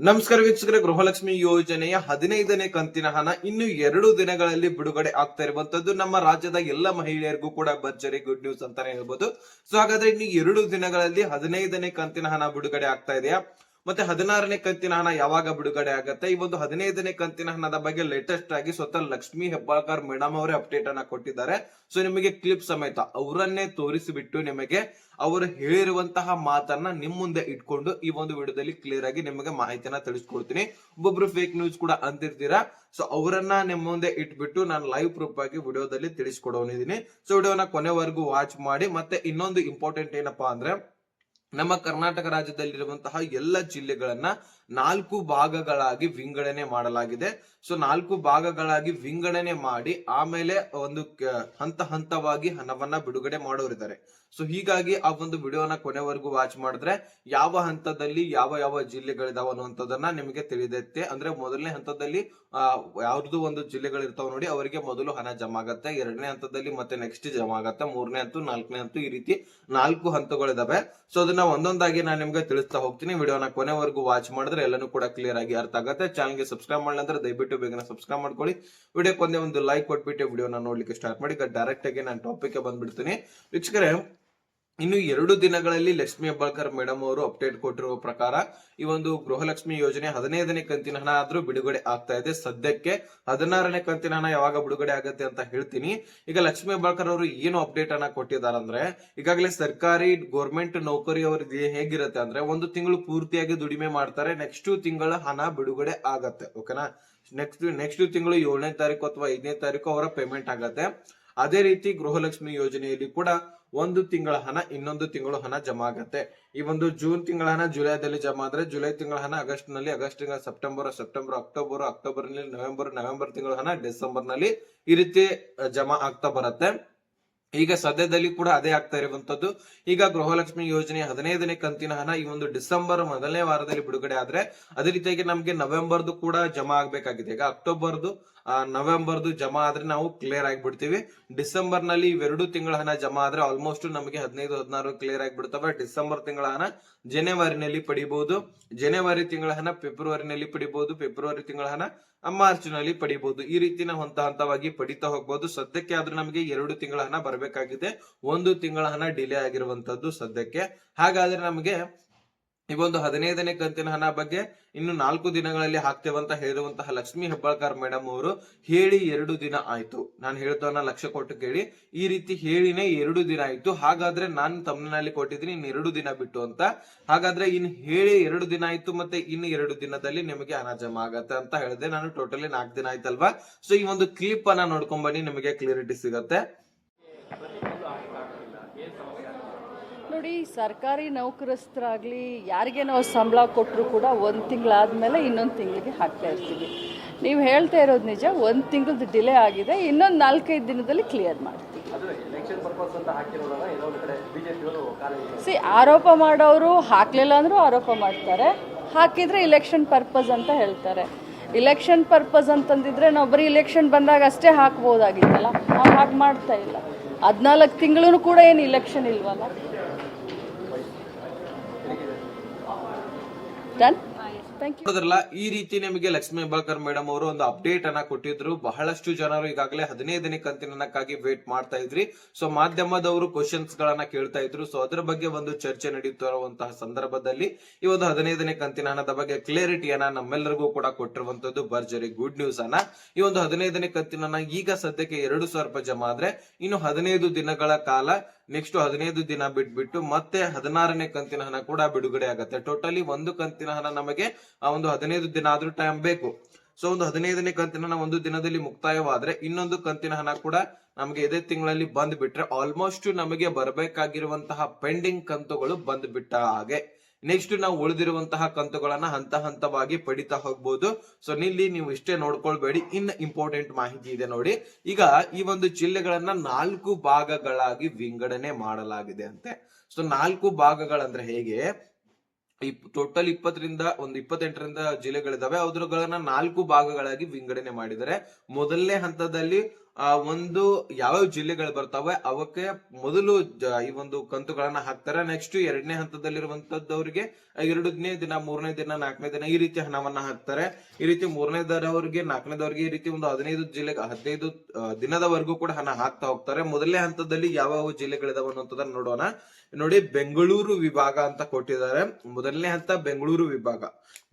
ನಮಸ್ಕಾರ ವೀಕ್ಷಕರೇ, ಗೃಹಲಕ್ಷ್ಮಿ ಯೋಜನೆಯ ಹದಿನೈದನೇ ಕಂತಿನ ಹಣ ಇನ್ನು ಎರಡು ದಿನಗಳಲ್ಲಿ ಬಿಡುಗಡೆ ಆಗ್ತಾ ಇರುವಂತದ್ದು ನಮ್ಮ ರಾಜ್ಯದ ಎಲ್ಲ ಮಹಿಳೆಯರಿಗೂ ಕೂಡ ಭರ್ಜರಿ ಗುಡ್ ನ್ಯೂಸ್ ಅಂತಾನೆ ಹೇಳ್ಬೋದು. ಸೊ ಹಾಗಾದ್ರೆ ಇನ್ನು ಎರಡು ದಿನಗಳಲ್ಲಿ ಹದಿನೈದನೇ ಕಂತಿನ ಹಣ ಬಿಡುಗಡೆ ಆಗ್ತಾ ಇದೆಯಾ? ಮತ್ತೆ ಹದಿನಾರನೇ ಕಂತಿನ ಹಣ ಯಾವಾಗ ಬಿಡುಗಡೆ ಆಗತ್ತೆ? ಈ ಒಂದು ಹದಿನೈದನೇ ಕಂತಿನ ಹಣದ ಬಗ್ಗೆ ಲೇಟೆಸ್ಟ್ ಆಗಿ ಸ್ವತಃ ಲಕ್ಷ್ಮಿ ಹೆಬ್ಬಾಳ್ಕರ್ ಮೇಡಮ್ ಅವರೇ ಅಪ್ಡೇಟ್ ಅನ್ನ ಕೊಟ್ಟಿದ್ದಾರೆ. ಸೊ ನಿಮಗೆ ಕ್ಲಿಪ್ ಸಮೇತ ಅವರನ್ನೇ ತೋರಿಸಿಬಿಟ್ಟು ನಿಮಗೆ ಅವರು ಹೇಳಿರುವಂತಹ ಮಾತನ್ನ ನಿಮ್ ಮುಂದೆ ಇಟ್ಕೊಂಡು ಈ ಒಂದು ವಿಡಿಯೋದಲ್ಲಿ ಕ್ಲಿಯರ್ ಆಗಿ ನಿಮಗೆ ಮಾಹಿತಿಯನ್ನ ತಿಳಿಸ್ಕೊಡ್ತೀನಿ. ಒಬ್ಬೊಬ್ರು ಫೇಕ್ ನ್ಯೂಸ್ ಕೂಡ ಅಂತಿರ್ತೀರಾ? ಸೊ ಅವರನ್ನ ನಿಮ್ಮ ಮುಂದೆ ಇಟ್ಬಿಟ್ಟು ನಾನು ಲೈವ್ ಪ್ರೂಫ್ ಆಗಿ ವಿಡಿಯೋದಲ್ಲಿ ತಿಳಿಸ್ಕೊಡೋನಿದ್ದೀನಿ ಸೊ ವಿಡಿಯೋನ ಕೊನೆವರೆಗೂ ವಾಚ್ ಮಾಡಿ. ಮತ್ತೆ ಇನ್ನೊಂದು ಇಂಪಾರ್ಟೆಂಟ್ ಏನಪ್ಪಾ ಅಂದ್ರೆ ನಮ್ಮ ಕರ್ನಾಟಕ ರಾಜ್ಯದಲ್ಲಿರುವಂತಹ ಎಲ್ಲ ಜಿಲ್ಲೆಗಳನ್ನ ನಾಲ್ಕು ಭಾಗಗಳಾಗಿ ವಿಂಗಡಣೆ ಮಾಡಲಾಗಿದೆ. ಸೊ ನಾಲ್ಕು ಭಾಗಗಳಾಗಿ ವಿಂಗಡಣೆ ಮಾಡಿ ಆಮೇಲೆ ಒಂದು ಹಂತ ಹಂತವಾಗಿ ಹಣವನ್ನ ಬಿಡುಗಡೆ ಮಾಡೋರಿದ್ದಾರೆ. ಸೊ ಹೀಗಾಗಿ ಆ ಒಂದು ವಿಡಿಯೋನ ಕೊನೆವರೆಗೂ ವಾಚ್ ಮಾಡಿದ್ರೆ ಯಾವ ಹಂತದಲ್ಲಿ ಯಾವ ಯಾವ ಜಿಲ್ಲೆಗಳಿದಾವ ಅನ್ನುವಂಥದ್ದನ್ನ ನಿಮಗೆ ತಿಳಿದೈತೆ. ಅಂದ್ರೆ ಮೊದಲನೇ ಹಂತದಲ್ಲಿ ಯಾವ್ದು ಒಂದು ಜಿಲ್ಲೆಗಳಿರ್ತಾವ ನೋಡಿ, ಅವರಿಗೆ ಮೊದಲು ಹಣ ಜಮಾ ಆಗತ್ತೆ ಎರಡನೇ ಹಂತದಲ್ಲಿ ಮತ್ತೆ ನೆಕ್ಸ್ಟ್ ಜಮಾ ಆಗತ್ತೆ ಮೂರನೇ ಹಂತ ನಾಲ್ಕನೇ ಹಂತ ಈ ರೀತಿ ನಾಲ್ಕು ಹಂತಗಳಿದಾವೆ. ಸೊ ಅದನ್ನ ಒಂದೊಂದಾಗಿ ನಾನು ನಿಮ್ಗೆ ತಿಳಿಸ್ತಾ ಹೋಗ್ತೀನಿ. ವಿಡಿಯೋನ ಕೊನೆವರೆಗೂ ವಾಚ್ ಮಾಡಿದ್ರೆ ಎಲ್ಲನೂ ಕೂಡ ಕ್ಲಿಯರ್ ಆಗಿ ಅರ್ಥ ಆಗುತ್ತೆ. ಚಾನಲ್ಗೆ ಸಬ್ಸ್ಕ್ರೈಬ್ ಅಂದ್ರೆ ದಯವಿಟ್ಟು ಬೇಗನೆ ಸಬ್ಸ್ಕ್ರೈಬ್ ಮಾಡ್ಕೊಳ್ಳಿ. ವಿಡಿಯೋಕ್ಕೆ ಒಂದೇ ಒಂದು ಲೈಕ್ ಕೊಟ್ಬಿಟ್ಟು ವಿಡಿಯೋನ ನೋಡ್ಲಿಕ್ಕೆ ಸ್ಟಾರ್ಟ್ ಮಾಡಿ. ಡೈರೆಕ್ಟ್ ಆಗಿ ನಾನು ಟಾಪಿಕ್ ಬಂದ್ಬಿಡ್ತೀನಿ. ವೀಕ್ಷಕರೇ ಇನ್ನು ಎರಡು ದಿನಗಳಲ್ಲಿ ಲಕ್ಷ್ಮಿ ಅಬ್ಬಾಳ್ಕರ್ ಮೇಡಮ್ ಅವರು ಅಪ್ಡೇಟ್ ಕೊಟ್ಟಿರುವ ಪ್ರಕಾರ ಈ ಒಂದು ಗೃಹಲಕ್ಷ್ಮಿ ಯೋಜನೆ ಹದಿನೈದನೇ ಕಂತಿನ ಹಣ ಆದ್ರೂ ಬಿಡುಗಡೆ ಆಗ್ತಾ ಇದೆ. ಸದ್ಯಕ್ಕೆ ಹದಿನಾರನೇ ಕಂತಿನ ಹಣ ಯಾವಾಗ ಬಿಡುಗಡೆ ಆಗುತ್ತೆ ಅಂತ ಹೇಳ್ತೀನಿ. ಈಗ ಲಕ್ಷ್ಮಿ ಹೆಬ್ಬಾಳ್ಕರ್ ಅವರು ಏನು ಅಪ್ಡೇಟ್ ಅನ್ನ ಕೊಟ್ಟಿದ್ದಾರೆ ಅಂದ್ರೆ ಈಗಾಗಲೇ ಸರ್ಕಾರಿ ಗೌರ್ಮೆಂಟ್ ನೌಕರಿ ಅವ್ರದ್ದು ಹೇಗಿರುತ್ತೆ ಅಂದ್ರೆ ಒಂದು ತಿಂಗಳು ಪೂರ್ತಿಯಾಗಿ ದುಡಿಮೆ ಮಾಡ್ತಾರೆ, ನೆಕ್ಸ್ಟ್ ತಿಂಗಳ ಹಣ ಬಿಡುಗಡೆ ಆಗತ್ತೆ ಓಕೆನಾ ನೆಕ್ಸ್ಟ್ ನೆಕ್ಸ್ಟ್ ತಿಂಗಳು ಏಳನೇ ತಾರೀಕು ಅಥವಾ ಐದನೇ ತಾರೀಕು ಅವರ ಪೇಮೆಂಟ್ ಆಗತ್ತೆ. ಅದೇ ರೀತಿ ಗೃಹಲಕ್ಷ್ಮಿ ಯೋಜನೆಯಲ್ಲಿ ಕೂಡ ಒಂದು ತಿಂಗಳ ಹಣ, ಇನ್ನೊಂದು ತಿಂಗಳು ಹಣ ಜಮಾ ಆಗತ್ತೆ. ಈ ಒಂದು ಜೂನ್ ತಿಂಗಳ ಹಣ ಜುಲೈದಲ್ಲಿ ಜಮಾ ಆದ್ರೆ ಜುಲೈ ತಿಂಗಳ ಹಣ ಆಗಸ್ಟ್ನಲ್ಲಿ ಆಗಸ್ಟ್ ತಿಂಗಳ ಸೆಪ್ಟೆಂಬರ್ ಸೆಪ್ಟೆಂಬರ್, ಅಕ್ಟೋಬರ್ ಅಕ್ಟೋಬರ್ನಲ್ಲಿ ನವೆಂಬರ್ ನವೆಂಬರ್ ತಿಂಗಳ ಹಣ ಡಿಸೆಂಬರ್ನಲ್ಲಿ ಈ ರೀತಿ ಜಮಾ ಆಗ್ತಾ ಬರುತ್ತೆ. ಈಗ ಸದ್ಯದಲ್ಲಿ ಕೂಡ ಅದೇ ಆಗ್ತಾ ಇರುವಂತದ್ದು ಈಗ ಗೃಹಲಕ್ಷ್ಮಿ ಯೋಜನೆ ಹದಿನೈದನೇ ಕಂತಿನ ಹಣ ಈ ಒಂದು ಡಿಸೆಂಬರ್ ಮೊದಲನೇ ವಾರದಲ್ಲಿ ಬಿಡುಗಡೆ ಆದ್ರೆ ಅದೇ ರೀತಿಯಾಗಿ ನಮ್ಗೆ ನವೆಂಬರ್ದು ಕೂಡ ಜಮಾ ಆಗ್ಬೇಕಾಗಿದೆ. ಈಗ ಅಕ್ಟೋಬರ್ದು ನವೆಂಬರ್ದು ಜಮಾ ಆದ್ರೆ ನಾವು ಕ್ಲಿಯರ್ ಆಗಿಬಿಡ್ತೀವಿ. ಡಿಸೆಂಬರ್ನಲ್ಲಿ ಇವೆರಡು ತಿಂಗಳ ಹಣ ಜಮಾ ಆದ್ರೆ ಆಲ್ಮೋಸ್ಟ್ ನಮಗೆ ಹದಿನೈದು, ಹದಿನಾರು ಕ್ಲಿಯರ್ ಆಗಿಬಿಡ್ತವೆ. ಡಿಸೆಂಬರ್ ತಿಂಗಳ ಹಣ ಜನವರಿನಲ್ಲಿ ಪಡಿಬಹುದು ಜನವರಿ ತಿಂಗಳ ಹಣ ಫೆಬ್ರವರಿನಲ್ಲಿ ಪಡಿಬಹುದು ಫೆಬ್ರವರಿ ತಿಂಗಳ ಹಣ ಮಾರ್ಚ್ನಲ್ಲಿ ಪಡಿಬಹುದು ಈ ರೀತಿನ ಹಂತ ಹಂತವಾಗಿ ಪಡಿತಾ ಹೋಗ್ಬಹುದು ಸದ್ಯಕ್ಕೆ ಆದ್ರೂ ನಮಗೆ ಎರಡು ತಿಂಗಳ ಹಣ ಬರಬೇಕಾಗಿದೆ. ಒಂದು ತಿಂಗಳ ಹಣ ಡಿಲೇ ಆಗಿರುವಂತದ್ದು ಸದ್ಯಕ್ಕೆ. ಹಾಗಾದ್ರೆ ನಮಗೆ ಈ ಒಂದು ಹದಿನೈದನೇ ಕಂತಿನ ಹಣ ಬಗ್ಗೆ ಇನ್ನು ನಾಲ್ಕು ದಿನಗಳಲ್ಲಿ ಹಾಕ್ತೇವಂತ ಹೇಳಿರುವಂತಹ ಲಕ್ಷ್ಮಿ ಹೆಬ್ಬಾಳ್ಕರ್ ಮೇಡಮ್ ಅವರು ಹೇಳಿ ಎರಡು ದಿನ ಆಯ್ತು. ನಾನು ಹೇಳ್ತವನ್ನ ಲಕ್ಷ ಕೊಟ್ಟು ಕೇಳಿ. ಈ ರೀತಿ ಹೇಳಿನೇ ಎರಡು ದಿನ ಆಯ್ತು. ಹಾಗಾದ್ರೆ ನಾನು ತಮ್ಮನಲ್ಲಿ ಕೊಟ್ಟಿದ್ದೀನಿ, ಇನ್ನು ಎರಡು ದಿನ ಬಿಟ್ಟು ಅಂತ. ಹಾಗಾದ್ರೆ ಇನ್ನು ಹೇಳಿ ಎರಡು ದಿನ ಆಯ್ತು ಮತ್ತೆ ಇನ್ನು ಎರಡು ದಿನದಲ್ಲಿ ನಿಮಗೆ ಹಣ ಜಮಾ ಆಗತ್ತೆ ಅಂತ ಹೇಳಿದೆ. ನಾನು ಟೋಟಲಿ ನಾಲ್ಕು ದಿನ ಆಯ್ತಲ್ವಾ? ಸೊ ಈ ಒಂದು ಕ್ಲಿಪ್ ಅನ್ನ ನೋಡ್ಕೊಂಡ್ ಬನ್ನಿ, ನಿಮಗೆ ಕ್ಲಿಯರಿಟಿ ಸಿಗತ್ತೆ. ನೋಡಿ ಸರ್ಕಾರಿ ನೌಕರಸ್ಥರಾಗಲಿ ಯಾರಿಗೆ ನಾವು ಸಂಬಳ ಕೊಟ್ಟರು ಕೂಡ ಒಂದು ತಿಂಗಳಾದಮೇಲೆ ಇನ್ನೊಂದು ತಿಂಗಳಿಗೆ ಹಾಕ್ತಾ ಇರ್ತೀವಿ. ನೀವು ಹೇಳ್ತಾ ಇರೋದು ನಿಜ ಒಂದು ತಿಂಗಳದ್ದು ಡಿಲೇ ಆಗಿದೆ ಇನ್ನೊಂದು ನಾಲ್ಕೈದು ದಿನದಲ್ಲಿ ಕ್ಲಿಯರ್ ಮಾಡ್ತೀವಿ. ಸಿ ಆರೋಪ ಮಾಡೋರು ಹಾಕಲಿಲ್ಲ ಅಂದರೂ ಆರೋಪ ಮಾಡ್ತಾರೆ. ಹಾಕಿದರೆ ಇಲೆಕ್ಷನ್ ಪರ್ಪಸ್ ಅಂತ ಹೇಳ್ತಾರೆ. ಇಲೆಕ್ಷನ್ ಪರ್ಪಸ್ ಅಂತಂದಿದ್ರೆ ನಾವು ಬರೀ ಇಲೆಕ್ಷನ್ ಬಂದಾಗ ಅಷ್ಟೇ ಹಾಕ್ಬೋದಾಗಿತ್ತಲ್ಲ? ನಾವು ಹಾಗೆ ಮಾಡ್ತಾ ಇಲ್ಲ. ಹದಿನಾಲ್ಕು ತಿಂಗಳೂ ಕೂಡ ಏನು ಇಲೆಕ್ಷನ್ ಇಲ್ವಲ್ಲ? ಡನ್ ನೋಡಿದ್ರಲ್ಲ ಈ ರೀತಿ ನಿಮಗೆ ಲಕ್ಷ್ಮಿ ಹೆಬ್ಬಾಳ್ಕರ್ ಮೇಡಮ್ ಅವರು ಒಂದು ಅಪ್ಡೇಟ್ ಅನ್ನ ಕೊಟ್ಟಿದ್ರು. ಬಹಳಷ್ಟು ಜನರು ಈಗಾಗಲೇ ಹದಿನೈದನೇ ಕಂತಿನಕ್ಕಾಗಿ ವೇಟ್ ಮಾಡ್ತಾ ಇದ್ರಿ. ಸೊ ಮಾಧ್ಯಮದವರು ಕ್ವಶನ್ಸ್ ಗಳನ್ನ ಕೇಳ್ತಾ ಇದ್ರು. ಸೊ ಅದರ ಬಗ್ಗೆ ಒಂದು ಚರ್ಚೆ ನಡೆಯುತ್ತಿರುವಂತಹ ಸಂದರ್ಭದಲ್ಲಿ ಈ ಒಂದು ಹದಿನೈದನೇ ಕಂತಿನ ಹಣದ ಬಗ್ಗೆ ಕ್ಲಿಯರಿಟಿಯನ್ನ ನಮ್ಮೆಲ್ಲರಿಗೂ ಕೂಡ ಕೊಟ್ಟಿರುವಂತದ್ದು ಭರ್ಜರಿ ಗುಡ್ ನ್ಯೂಸ್ ಅನ್ನ. ಈ ಒಂದು ಹದಿನೈದನೇ ಕಂತಿನ ಈಗ ಸದ್ಯಕ್ಕೆ ಎರಡು ಸಾವಿರ ರೂಪಾಯಿ ಜಮಾ ಆದ್ರೆ ಇನ್ನು ಹದಿನೈದು ದಿನಗಳ ಕಾಲ ನೆಕ್ಸ್ಟ್ ಹದಿನೈದು ದಿನ ಬಿಟ್ಬಿಟ್ಟು ಮತ್ತೆ ಹದಿನಾರನೇ ಕಂತಿನ ಹಣ ಕೂಡ ಬಿಡುಗಡೆ ಆಗುತ್ತೆ. ಟೋಟಲಿ ಒಂದು ಕಂತಿನ ಹಣ ನಮಗೆ ಆ ಒಂದು ಹದಿನೈದು ದಿನ ಆದ್ರೂ ಟೈಮ್ ಬೇಕು. ಸೊ ಒಂದು ಹದಿನೈದನೇ ಕಂತಿನ ಹಣ ಒಂದು ದಿನದಲ್ಲಿ ಮುಕ್ತಾಯವಾದ್ರೆ ಇನ್ನೊಂದು ಕಂತಿನ ಹಣ ಕೂಡ ನಮಗೆ ಇದೇ ತಿಂಗಳಲ್ಲಿ ಬಂದ್ ಬಿಟ್ರೆ ಆಲ್ಮೋಸ್ಟ್ ನಮಗೆ ಬರಬೇಕಾಗಿರುವಂತಹ ಪೆಂಡಿಂಗ್ ಕಂತುಗಳು ಬಂದ್ ಬಿಟ್ಟ ಹಾಗೆ. ನೆಕ್ಸ್ಟ್ ನಾವು ಉಳಿದಿರುವಂತಹ ಕಂತುಗಳನ್ನ ಹಂತ ಹಂತವಾಗಿ ಪಡಿತಾ ಹೋಗ್ಬೋದು. ಸೊ ನಿಲ್ಲಿ ನೀವು ಇಷ್ಟೇ ನೋಡ್ಕೊಳ್ಬೇಡಿ. ಇನ್ ಇಂಪಾರ್ಟೆಂಟ್ ಮಾಹಿತಿ ಇದೆ ನೋಡಿ. ಈಗ ಈ ಒಂದು ಜಿಲ್ಲೆಗಳನ್ನ ನಾಲ್ಕು ಭಾಗಗಳಾಗಿ ವಿಂಗಡಣೆ ಮಾಡಲಾಗಿದೆ ಅಂತೆ. ಸೊ ನಾಲ್ಕು ಭಾಗಗಳಂದ್ರೆ ಹೇಗೆ? ಟೋಟಲ್ ಇಪ್ಪತ್ತರಿಂದ, ಒಂದು ಇಪ್ಪತ್ತೆಂಟರಿಂದ ಜಿಲ್ಲೆಗಳಿದಾವೆ. ಅದ್ರಗಳನ್ನ ನಾಲ್ಕು ಭಾಗಗಳಾಗಿ ವಿಂಗಡಣೆ ಮಾಡಿದ್ದಾರೆ ಮೊದಲನೇ ಹಂತದಲ್ಲಿ ಆ ಒಂದು ಯಾವ್ಯಾವ ಜಿಲ್ಲೆಗಳು ಬರ್ತಾವೆ ಅವಕ್ಕೆ ಮೊದಲು ಈ ಒಂದು ಕಂತುಗಳನ್ನ ಹಾಕ್ತಾರೆ. ನೆಕ್ಸ್ಟ್ ಎರಡನೇ ಹಂತದಲ್ಲಿರುವಂತದ್ದವರಿಗೆ ಎರಡನೇ ದಿನ, ಮೂರನೇ ದಿನ, ನಾಲ್ಕನೇ ದಿನ ಈ ರೀತಿ ಹಣವನ್ನ ಹಾಕ್ತಾರೆ. ಈ ರೀತಿ ಮೂರನೇದವರಿಗೆ ನಾಲ್ಕನೇದವರಿಗೆ ಈ ರೀತಿ ಒಂದು ಹದಿನೈದು ಜಿಲ್ಲೆ ಹದಿನೈದು ದಿನದವರೆಗೂ ಕೂಡ ಹಣ ಹಾಕ್ತಾ ಹೋಗ್ತಾರೆ. ಮೊದಲನೇ ಹಂತದಲ್ಲಿ ಯಾವ ಯಾವ ಜಿಲ್ಲೆಗಳಿದಾವೆ ಅನ್ನೋದನ್ನ ನೋಡೋಣ. ನೋಡಿ, ಬೆಂಗಳೂರು ವಿಭಾಗ ಅಂತ ಕೊಟ್ಟಿದ್ದಾರೆ. ಮೊದಲನೇ ಹಂತ ಬೆಂಗಳೂರು ವಿಭಾಗ.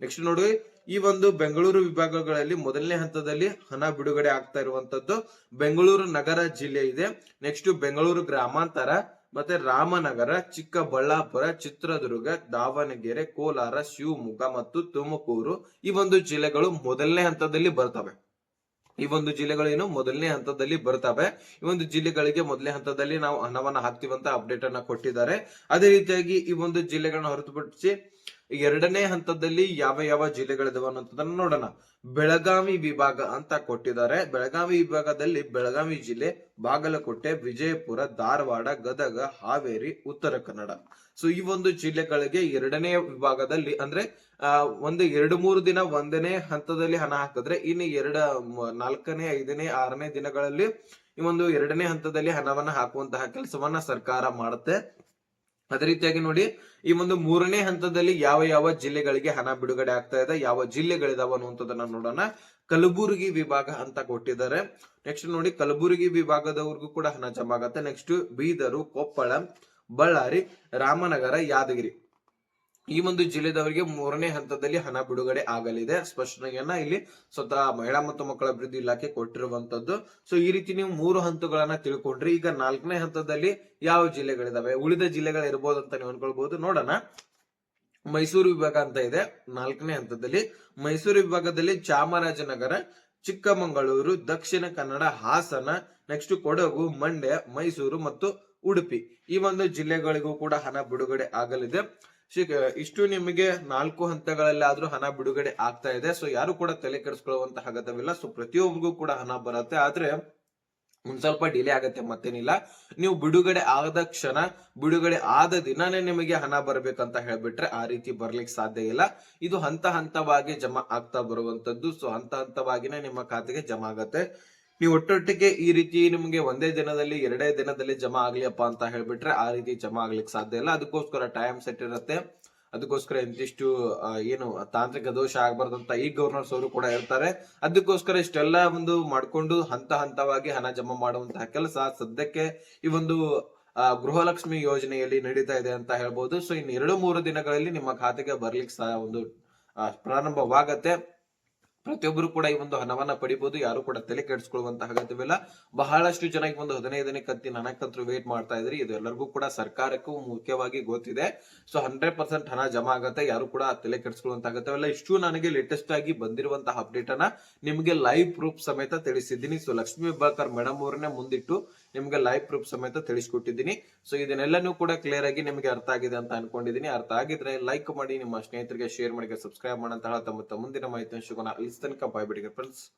ನೆಕ್ಸ್ಟ್ ನೋಡಿ ಈ ಒಂದು ಬೆಂಗಳೂರು ವಿಭಾಗಗಳಲ್ಲಿ ಮೊದಲನೇ ಹಂತದಲ್ಲಿ ಹಣ ಬಿಡುಗಡೆ ಆಗ್ತಾ ಇರುವಂತದ್ದು ಬೆಂಗಳೂರು ನಗರ ಜಿಲ್ಲೆ ಇದೆ. ನೆಕ್ಸ್ಟ್ ಬೆಂಗಳೂರು ಗ್ರಾಮಾಂತರ, ಮತ್ತೆ ರಾಮನಗರ, ಚಿಕ್ಕಬಳ್ಳಾಪುರ, ಚಿತ್ರದುರ್ಗ, ದಾವಣಗೆರೆ, ಕೋಲಾರ, ಶಿವಮೊಗ್ಗ ಮತ್ತು ತುಮಕೂರು ಈ ಒಂದು ಜಿಲ್ಲೆಗಳು ಮೊದಲನೇ ಹಂತದಲ್ಲಿ ಬರ್ತವೆ ಈ ಒಂದು ಜಿಲ್ಲೆಗಳೇನು ಮೊದಲನೇ ಹಂತದಲ್ಲಿ ಬರ್ತವೆ ಈ ಒಂದು ಜಿಲ್ಲೆಗಳಿಗೆ ಮೊದಲನೇ ಹಂತದಲ್ಲಿ ನಾವು ಹಣವನ್ನ ಹಾಕ್ತಿವಂತ ಅಪ್ಡೇಟ್ ಅನ್ನ ಕೊಟ್ಟಿದ್ದಾರೆ. ಅದೇ ರೀತಿಯಾಗಿ ಈ ಒಂದು ಜಿಲ್ಲೆಗಳನ್ನ ಹೊರತುಪಡಿಸಿ ಎರಡನೇ ಹಂತದಲ್ಲಿ ಯಾವ ಯಾವ ಜಿಲ್ಲೆಗಳಿದಾವೆ ಅನ್ನೋದನ್ನ ನೋಡೋಣ. ಬೆಳಗಾವಿ ವಿಭಾಗ ಅಂತ ಕೊಟ್ಟಿದ್ದಾರೆ. ಬೆಳಗಾವಿ ವಿಭಾಗದಲ್ಲಿ ಬೆಳಗಾವಿ ಜಿಲ್ಲೆ ಬಾಗಲಕೋಟೆ, ವಿಜಯಪುರ, ಧಾರವಾಡ, ಗದಗ, ಹಾವೇರಿ, ಉತ್ತರ ಕನ್ನಡ. ಸೊ ಈ ಒಂದು ಜಿಲ್ಲೆಗಳಿಗೆ ಎರಡನೇ ವಿಭಾಗದಲ್ಲಿ ಅಂದ್ರೆ ಒಂದು ಎರಡು ಮೂರು ದಿನ ಒಂದನೇ ಹಂತದಲ್ಲಿ ಹಣ ಹಾಕಿದ್ರೆ, ಇನ್ನು ಎರಡ ನಾಲ್ಕನೇ, ಐದನೇ, ಆರನೇ ದಿನಗಳಲ್ಲಿ ಈ ಒಂದು ಎರಡನೇ ಹಂತದಲ್ಲಿ ಹಣವನ್ನ ಹಾಕುವಂತಹ ಕೆಲಸವನ್ನ ಸರ್ಕಾರ ಮಾಡುತ್ತೆ. ಅದೇ ರೀತಿಯಾಗಿ ನೋಡಿ, ಈ ಒಂದು ಮೂರನೇ ಹಂತದಲ್ಲಿ ಯಾವ ಯಾವ ಜಿಲ್ಲೆಗಳಿಗೆ ಹಣ ಬಿಡುಗಡೆ ಆಗ್ತಾ ಇದೆ, ಯಾವ ಜಿಲ್ಲೆಗಳಿದಾವ ಅನ್ನುವಂಥದ್ದನ್ನ ನೋಡೋಣ. ಕಲಬುರಗಿ ವಿಭಾಗ ಅಂತ ಕೊಟ್ಟಿದ್ದಾರೆ. ನೆಕ್ಸ್ಟ್ ನೋಡಿ, ಕಲಬುರಗಿ ವಿಭಾಗದವರೆಗೂ ಕೂಡ ಹಣ ಜಮಾ ಆಗತ್ತೆ ನೆಕ್ಸ್ಟ್ ಬೀದರು, ಕೊಪ್ಪಳ ಬಳ್ಳಾರಿ, ರಾಮನಗರ, ಯಾದಗಿರಿ. ಈ ಒಂದು ಜಿಲ್ಲೆದವರಿಗೆ ಮೂರನೇ ಹಂತದಲ್ಲಿ ಹಣ ಬಿಡುಗಡೆ ಆಗಲಿದೆ. ಸ್ಪಷ್ಟನೆಯನ್ನ ಇಲ್ಲಿ ಸ್ವತಃ ಮಹಿಳಾ ಮತ್ತು ಮಕ್ಕಳ ಅಭಿವೃದ್ಧಿ ಇಲಾಖೆ ಕೊಟ್ಟಿರುವಂತದ್ದು. ಸೊ ಈ ರೀತಿ ನೀವು ಮೂರು ಹಂತಗಳನ್ನ ತಿಳ್ಕೊಂಡ್ರಿ. ಈಗ ನಾಲ್ಕನೇ ಹಂತದಲ್ಲಿ ಯಾವ ಜಿಲ್ಲೆಗಳಿದಾವೆ? ಉಳಿದ ಜಿಲ್ಲೆಗಳು ಇರ್ಬೋದು ಅಂತ ನೀವು ಅನ್ಕೊಳ್ಬಹುದು. ನೋಡೋಣ. ಮೈಸೂರು ವಿಭಾಗ ಅಂತ ಇದೆ. ನಾಲ್ಕನೇ ಹಂತದಲ್ಲಿ ಮೈಸೂರು ವಿಭಾಗದಲ್ಲಿ ಚಾಮರಾಜನಗರ, ಚಿಕ್ಕಮಗಳೂರು, ದಕ್ಷಿಣ ಕನ್ನಡ, ಹಾಸನ ನೆಕ್ಸ್ಟ್ ಕೊಡಗು, ಮಂಡ್ಯ, ಮೈಸೂರು ಮತ್ತು ಉಡುಪಿ. ಈ ಒಂದು ಜಿಲ್ಲೆಗಳಿಗೂ ಕೂಡ ಹಣ ಬಿಡುಗಡೆ ಆಗಲಿದೆ. ಇಷ್ಟು ನಿಮಗೆ ನಾಲ್ಕು ಹಂತಗಳಲ್ಲಿ ಆದ್ರೂ ಹಣ ಬಿಡುಗಡೆ ಆಗ್ತಾ ಇದೆ. ಸೊ, ಯಾರು ಕೂಡ ತಲೆ ಕೆಡಿಸ್ಕೊಳ್ಳುವಂತ ಅಗತ್ಯವಿಲ್ಲ. ಸೊ, ಪ್ರತಿಯೊಬ್ಬರಿಗೂ ಕೂಡ ಹಣ ಬರುತ್ತೆ. ಆದ್ರೆ, ಒಂದ್ ಸ್ವಲ್ಪ ಡಿಲೇ ಆಗತ್ತೆ, ಮತ್ತೇನಿಲ್ಲ. ನೀವು ಬಿಡುಗಡೆ ಆದ ಕ್ಷಣ, ಬಿಡುಗಡೆ ಆದ ದಿನನೇ ನಿಮಗೆ ಹಣ ಬರಬೇಕಂತ ಹೇಳ್ಬಿಟ್ರೆ ಆ ರೀತಿ ಬರ್ಲಿಕ್ಕೆ ಸಾಧ್ಯ ಇಲ್ಲ. ಇದು ಹಂತ ಹಂತವಾಗಿ ಜಮಾ ಆಗ್ತಾ ಬರುವಂತದ್ದು. ಸೊ, ಹಂತ ಹಂತವಾಗಿನೇ ನಿಮ್ಮ ಖಾತೆಗೆ ಜಮಾ ಆಗತ್ತೆ. ನೀವು ಒಟ್ಟೊಟ್ಟಿಗೆ ಈ ರೀತಿ ನಿಮಗೆ ಒಂದೇ ದಿನದಲ್ಲಿ, ಎರಡೇ ದಿನದಲ್ಲಿ ಜಮಾ ಆಗ್ಲಿಯಪ್ಪ ಅಂತ ಹೇಳ್ಬಿಟ್ರೆ ಆ ರೀತಿ ಜಮಾ ಆಗ್ಲಿಕ್ಕೆ ಸಾಧ್ಯ ಇಲ್ಲ. ಅದಕ್ಕೋಸ್ಕರ ಟೈಮ್ ಸೆಟ್ ಇರುತ್ತೆ. ಅದಕ್ಕೋಸ್ಕರ ಇಂತಿಷ್ಟು ಏನು ತಾಂತ್ರಿಕ ದೋಷ ಆಗ್ಬಾರ್ದಂತ ಈ ಗವರ್ನರ್ಸ್ ಅವರು ಕೂಡ ಇರ್ತಾರೆ ಅದಕ್ಕೋಸ್ಕರ ಇಷ್ಟೆಲ್ಲ ಒಂದು ಮಾಡ್ಕೊಂಡು ಹಂತ ಹಂತವಾಗಿ ಹಣ ಜಮಾ ಮಾಡುವಂತಹ ಕೆಲಸ ಸದ್ಯಕ್ಕೆ ಈ ಒಂದು ಗೃಹಲಕ್ಷ್ಮಿ ಯೋಜನೆಯಲ್ಲಿ ನಡೀತಾ ಇದೆ ಅಂತ ಹೇಳ್ಬೋದು. ಸೊ ಇನ್ನು ಎರಡು ಮೂರು ದಿನಗಳಲ್ಲಿ ನಿಮ್ಮ ಖಾತೆಗೆ ಬರ್ಲಿಕ್ಕೆ ಸಹ ಒಂದು ಪ್ರಾರಂಭವಾಗತ್ತೆ. ಪ್ರತಿಯೊಬ್ಬರು ಕೂಡ ಈ ಒಂದು ಹಣವನ್ನ ಪಡಿಬಹುದು ಯಾರು ಕೂಡ ತಲೆ ಕೆಡಿಸ್ಕೊಳ್ಳುವಂತಹ ಅಗತ್ಯವಿಲ್ಲ. ಬಹಳಷ್ಟು ಜನ ಈ ಒಂದು ಹದಿನೈದನೇ ಕತ್ತಿನ ಹಣಕ್ಕಂತೂ ವೇಟ್ ಮಾಡ್ತಾ ಇದ್ರಿ. ಇದು ಎಲ್ಲರಿಗೂ ಕೂಡ ಸರ್ಕಾರಕ್ಕೂ ಮುಖ್ಯವಾಗಿ ಗೊತ್ತಿದೆ. ಸೊ ಹಂಡ್ರೆಡ್ ಪರ್ಸೆಂಟ್ ಹಣ ಜಮಾ ಆಗತ್ತೆ. ಯಾರು ಕೂಡ ತಲೆ ಕೆಡಿಸ್ಕೊಳ್ಳುವಂತ ಅಗತ್ಯವಿಲ್ಲ. ಇಷ್ಟು ನನಗೆ ಲೇಟೆಸ್ಟ್ ಆಗಿ ಬಂದಿರುವಂತಹ ಅಪ್ಡೇಟ್ ಅನ್ನ ನಿಮಗೆ ಲೈವ್ ಪ್ರೂಫ್ ಸಮೇತ ತಿಳಿಸಿದ್ದೀನಿ. ಸೊ ಲಕ್ಷ್ಮೀ ವಿಭಾಕರ್ ಮೇಡಮ್ ಅವ್ರನ್ನೇ ಮುಂದಿಟ್ಟು ನಿಮ್ಗೆ ಲೈವ್ ಪ್ರೂಫ್ ಸಮೇತ ತಿಳಿಸ್ಕೊಟ್ಟಿದ್ದೀನಿ. ಸೊ ಇದನ್ನೆಲ್ಲನೂ ಕೂಡ ಕ್ಲಿಯರ್ ಆಗಿ ನಿಮಗೆ ಅರ್ಥ ಆಗಿದೆ ಅಂತ ಅನ್ಕೊಂಡಿದ್ದೀನಿ. ಅರ್ಥ ಆಗಿದ್ರೆ ಲೈಕ್ ಮಾಡಿ, ನಿಮ್ಮ ಸ್ನೇಹಿತರಿಗೆ ಶೇರ್ ಮಾಡಿ, ಸಬ್ಸ್ಕ್ರೈಬ್ ಮಾಡಂತಹ ತಮ್ಮ ಮುಂದಿನ ಮಾಹಿತಿ is then compatibility reference